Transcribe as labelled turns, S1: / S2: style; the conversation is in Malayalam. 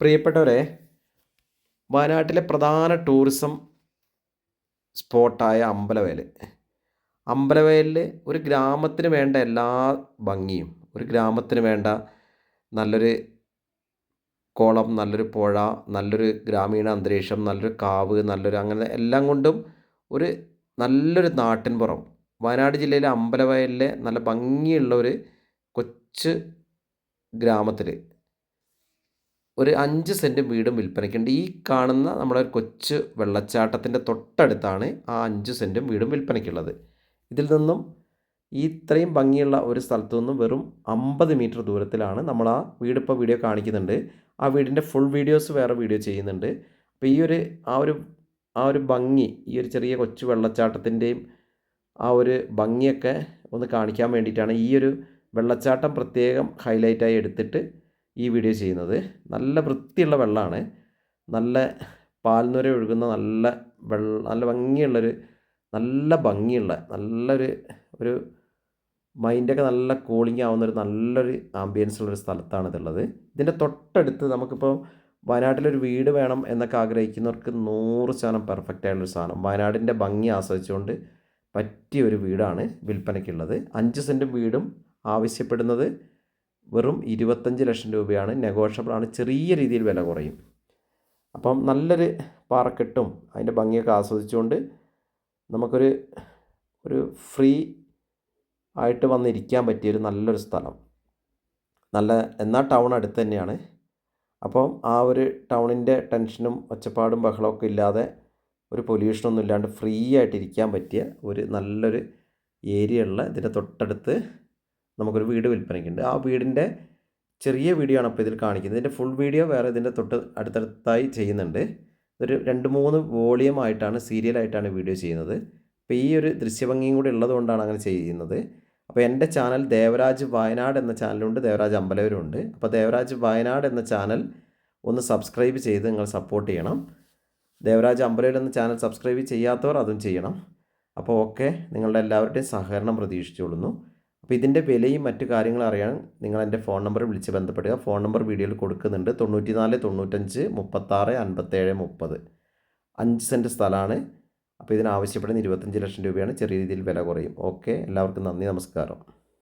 S1: പ്രിയപ്പെട്ടവരെ വയനാട്ടിലെ പ്രധാന ടൂറിസം സ്പോട്ടായ അമ്പലവയൽ അമ്പലവയലിൽ ഒരു ഗ്രാമത്തിന് വേണ്ട എല്ലാ ഭംഗിയും ഒരു ഗ്രാമത്തിന് വേണ്ട നല്ലൊരു കോളം നല്ലൊരു പുഴ നല്ലൊരു ഗ്രാമീണ അന്തരീക്ഷം നല്ലൊരു കാവ് നല്ലൊരു അങ്ങനെ എല്ലാം കൊണ്ടും ഒരു നല്ലൊരു നാട്ടിൻപുറം. വയനാട് ജില്ലയിലെ അമ്പലവയലിലെ നല്ല ഭംഗിയുള്ള ഒരു കൊച്ചു ഗ്രാമത്തിൽ ഒരു അഞ്ച് സെന്റ് വീടും വിൽപ്പനയ്ക്കുണ്ട് ഈ കാണുന്ന നമ്മുടെ കൊച്ചു വെള്ളച്ചാട്ടത്തിന്റെ തൊട്ടടുത്താണ് ആ അഞ്ച് സെന്റും വീടും വിൽപ്പനയ്ക്കുള്ളത്. ഇതിൽ നിന്നും ഈ ഇത്രയും ഭംഗിയുള്ള ഒരു സ്ഥലത്തു നിന്നും വെറും അമ്പത് മീറ്റർ ദൂരത്തിലാണ് നമ്മൾ ആ വീടിപ്പോൾ വീഡിയോ കാണിക്കുന്നുണ്ട്. ആ വീടിന്റെ ഫുൾ വീഡിയോസ് വേറെ വീഡിയോ ചെയ്യുന്നുണ്ട്. അപ്പോൾ ഈ ഒരു ആ ഒരു ആ ഒരു ഭംഗി ഈ ഒരു ചെറിയ കൊച്ചു വെള്ളച്ചാട്ടത്തിന്റെയും ആ ഒരു ഭംഗിയൊക്കെ ഒന്ന് കാണിക്കാൻ വേണ്ടിയിട്ടാണ് ഈ ഒരു വെള്ളച്ചാട്ടം പ്രത്യേകം ഹൈലൈറ്റായി എടുത്തിട്ട് ഈ വീഡിയോ ചെയ്യുന്നത്. നല്ല വൃത്തിയുള്ള വെള്ളമാണ്. നല്ല പാൽനുര ഒഴുകുന്ന നല്ല വെള്ള നല്ല ഭംഗിയുള്ളൊരു നല്ല ഭംഗിയുള്ള നല്ലൊരു ഒരു മൈൻഡൊക്കെ നല്ല കൂളിംഗ് ആവുന്ന ഒരു നല്ലൊരു ആംബിയൻസ് ഉള്ളൊരു സ്ഥലത്താണ് ഇതുള്ളത് ഇതിന്റെ തൊട്ടടുത്ത് നമുക്കിപ്പോൾ വയനാട്ടിലൊരു വീട് വേണം എന്നൊക്കെ ആഗ്രഹിക്കുന്നവർക്ക് നൂറ് ശതമാനം പെർഫെക്റ്റ് ആയിട്ടുള്ളൊരു സാധനം. വയനാടിന്റെ ഭംഗി ആസ്വദിച്ചുകൊണ്ട് പറ്റിയ ഒരു വീടാണ് വിൽപ്പനയ്ക്കുള്ളത്. അഞ്ച് സെന്റും വീടും ആവശ്യപ്പെടുന്നത് വെറും ഇരുപത്തഞ്ച് ലക്ഷം രൂപയാണ് നെഗോഷ്യബിൾ ആണ്. ചെറിയ രീതിയിൽ വില കുറയും. അപ്പം നല്ലൊരു പാറക്കെട്ടും അതിന്റെ ഭംഗിയൊക്കെ ആസ്വദിച്ചുകൊണ്ട് നമുക്കൊരു ഒരു ഫ്രീ ആയിട്ട് വന്നിരിക്കാൻ പറ്റിയൊരു നല്ലൊരു സ്ഥലം. നല്ല എന്നാൽ ടൗൺ അടുത്ത് തന്നെയാണ്. അപ്പം ആ ഒരു ടൗണിന്റെ ടെൻഷനും ഒച്ചപ്പാടും ബഹളമൊക്കെ ഇല്ലാതെ ഒരു പൊല്യൂഷനൊന്നും ഇല്ലാണ്ട് ഫ്രീ ആയിട്ട് ഇരിക്കാൻ പറ്റിയ ഒരു നല്ലൊരു ഏരിയ ഉള്ള ഇതിന്റെ തൊട്ടടുത്ത് നമുക്കൊരു വീട് വിൽപ്പനയ്ക്കുണ്ട്. ആ വീടിന്റെ ചെറിയ വീഡിയോ ആണ് അപ്പോൾ ഇതിൽ കാണിക്കുന്നത്. ഇതിന്റെ ഫുൾ വീഡിയോ വേറെ ഇതിന്റെ തൊട്ട് അടുത്തടുത്തായി ചെയ്യുന്നുണ്ട്. ഒരു രണ്ട് മൂന്ന് വോളിയം ആയിട്ടാണ് സീരിയലായിട്ടാണ് വീഡിയോ ചെയ്യുന്നത്. അപ്പോൾ ഈ ഒരു ദൃശ്യഭംഗിയും കൂടി ഉള്ളതുകൊണ്ടാണ് അങ്ങനെ ചെയ്യുന്നത്. അപ്പോൾ എന്റെ ചാനൽ ദേവരാജ് വയനാട് എന്ന ചാനലുണ്ട്. ദേവരാജ് അമ്പലവരുണ്ട് അപ്പോൾ ദേവരാജ് വയനാട് എന്ന ചാനൽ ഒന്ന് സബ്സ്ക്രൈബ് ചെയ്ത് നിങ്ങൾ സപ്പോർട്ട് ചെയ്യണം. ദേവരാജ് അമ്പലവർ എന്ന ചാനൽ സബ്സ്ക്രൈബ് ചെയ്യാത്തവർ അതും ചെയ്യണം. അപ്പോൾ ഓക്കെ. നിങ്ങളുടെ എല്ലാവരുടെയും സഹകരണം പ്രതീക്ഷിച്ചുകൊള്ളുന്നു. അപ്പോൾ ഇതിന്റെ വിലയും മറ്റു കാര്യങ്ങളും അറിയാൻ നിങ്ങൾ എന്റെ ഫോൺ നമ്പർ വിളിച്ച് ബന്ധപ്പെടുക. ഫോൺ നമ്പർ വീഡിയോയിൽ കൊടുക്കുന്നുണ്ട്. തൊണ്ണൂറ്റി നാല് തൊണ്ണൂറ്റഞ്ച് മുപ്പത്താറ് അൻപത്തേഴ് മുപ്പത്. അഞ്ച് സെന്റ് സ്ഥലമാണ്. അപ്പോൾ ഇതിനാവശ്യപ്പെടുന്ന ഇരുപത്തഞ്ച് ലക്ഷം രൂപയാണ് ചെറിയ രീതിയിൽ വില കുറയും. ഓക്കെ? എല്ലാവർക്കും നന്ദി നമസ്കാരം.